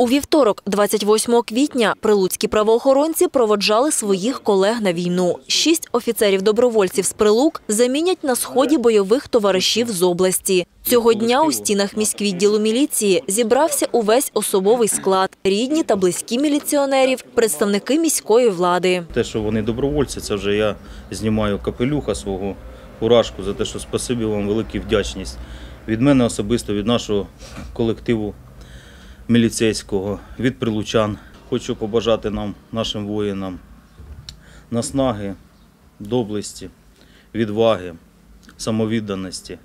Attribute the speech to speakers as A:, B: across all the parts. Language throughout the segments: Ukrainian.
A: У вівторок, 28 квітня, прилуцькі правоохоронці проводжали своїх колег на війну. Шість офіцерів-добровольців з Прилук замінять на сході бойових товаришів з області. Цього дня у стінах міськвідділу міліції зібрався увесь особовий склад, рідні та близькі міліціонерів, представники міської влади.
B: Те, що вони добровольці, це вже я знімаю капелюха свого уражку за те, що спасибі вам велика вдячність від мене особисто, від нашого колективу міліцейського, від прилучан. Хочу побажати нам, нашим воїнам, наснаги, доблесті, відваги, самовідданості,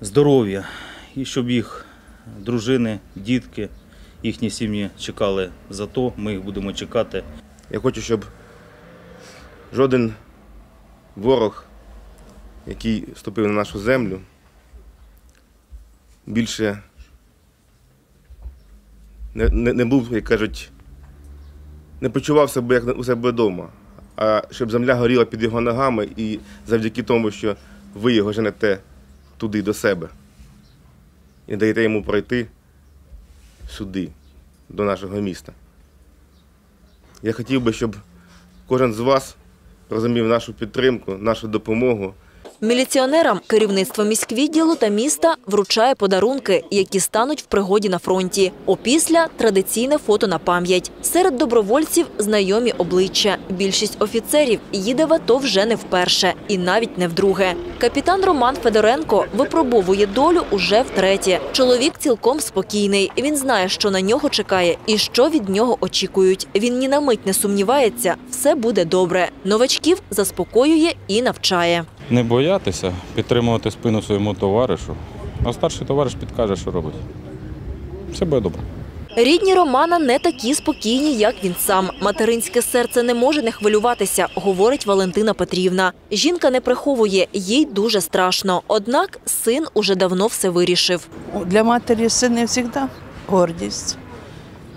B: здоров'я і щоб їх дружини, дітки, їхні сім'ї чекали за то, ми їх будемо чекати
C: Я хочу, щоб жоден ворог, який вступив на нашу землю, більше не, не, не був, як кажуть, не почував себе як у себе вдома, а щоб земля горіла під його ногами і завдяки тому, що ви його женете туди до себе і даєте йому пройти сюди, до нашого міста. Я хотів би, щоб кожен з вас розумів нашу підтримку, нашу допомогу.
A: Міліціонерам керівництво міськвідділу та міста вручає подарунки, які стануть в пригоді на фронті. Опісля традиційне фото на пам'ять. Серед добровольців знайомі обличчя. Більшість офіцерів їде в АТО вже не вперше і навіть не вдруге. Капітан Роман Федоренко випробовує долю уже втретє. Чоловік цілком спокійний. Він знає, що на нього чекає і що від нього очікують. Він ні на мить не сумнівається, все буде добре. Новачків заспокоює і навчає.
D: Не боятися, підтримувати спину своєму товаришу, а старший товариш підкаже, що робить. Все буде добре.
A: Рідні Романа не такі спокійні, як він сам. Материнське серце не може не хвилюватися, говорить Валентина Петрівна. Жінка не приховує, їй дуже страшно. Однак син уже давно все вирішив.
E: Для матері син не завжди гордість.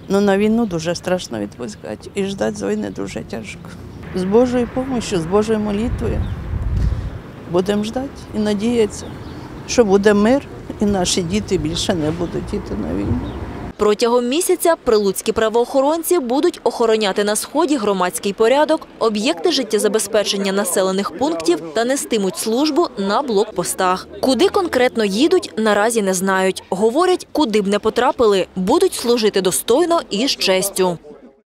E: Ну на війну дуже страшно відпускати. І ждати з війни дуже тяжко. З Божою допомогою, з Божою молитвою будемо ждати і надіятися, що буде мир, і наші діти більше не будуть йти на війну.
A: Протягом місяця прилуцькі правоохоронці будуть охороняти на сході громадський порядок, об'єкти життєзабезпечення населених пунктів та нестимуть службу на блокпостах. Куди конкретно їдуть, наразі не знають. Говорять, куди б не потрапили, будуть служити достойно і з честю.